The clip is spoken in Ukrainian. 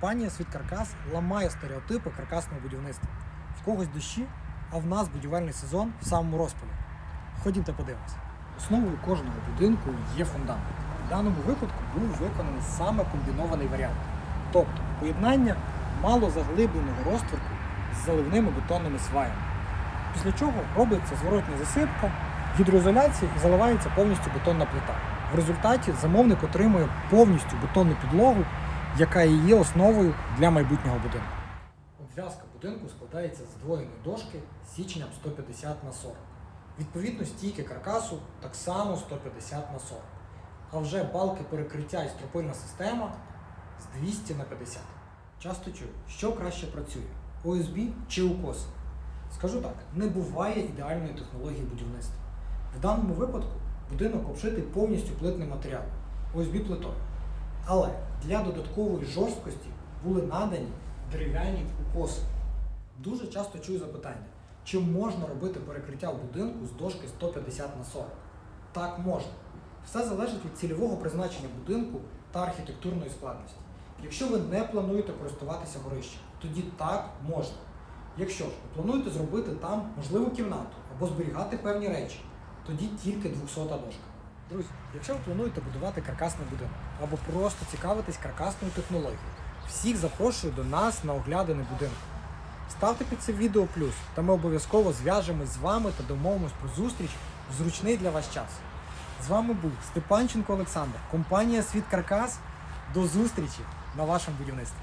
Компанія Світ Каркас ламає стереотипи каркасного будівництва. В когось дощі, а в нас будівельний сезон в самому розпалі. Ходімте подивимося. Основою кожного будинку є фундамент. В даному випадку був виконаний саме комбінований варіант. Тобто поєднання малозаглибленого розтворку з заливними бетонними сваями. Після чого робиться зворотня засипка, гідроізоляція і заливається повністю бетонна плита. В результаті замовник отримує повністю бетонну підлогу, яка і є основою для майбутнього будинку. Обв'язка будинку складається з здвоєної дошки з січенням 150 на 40. Відповідно, стійки каркасу так само 150 на 40. А вже балки перекриття і стропильна система з 200 на 50. Часто чую, що краще працює ОСБ чи УКОС? Скажу так, не буває ідеальної технології будівництва. В даному випадку будинок обшитий повністю плитним матеріалом, ОСБ плитою. Але для додаткової жорсткості були надані дерев'яні укоси. Дуже часто чую запитання, чи можна робити перекриття в будинку з дошки 150 на 40? Так можна. Все залежить від цільового призначення будинку та архітектурної складності. Якщо ви не плануєте користуватися горищем, тоді так можна. Якщо ж ви плануєте зробити там можливу кімнату або зберігати певні речі, тоді тільки 200 дошка. Друзі, якщо ви плануєте будувати каркасний будинок або просто цікавитесь каркасною технологією, всіх запрошую до нас на оглядини будинку. Ставте під це відео плюс, та ми обов'язково зв'яжемось з вами та домовимось про зустріч в зручний для вас час. З вами був Степанченко Олександр, компанія Світ Каркас. До зустрічі на вашому будівництві.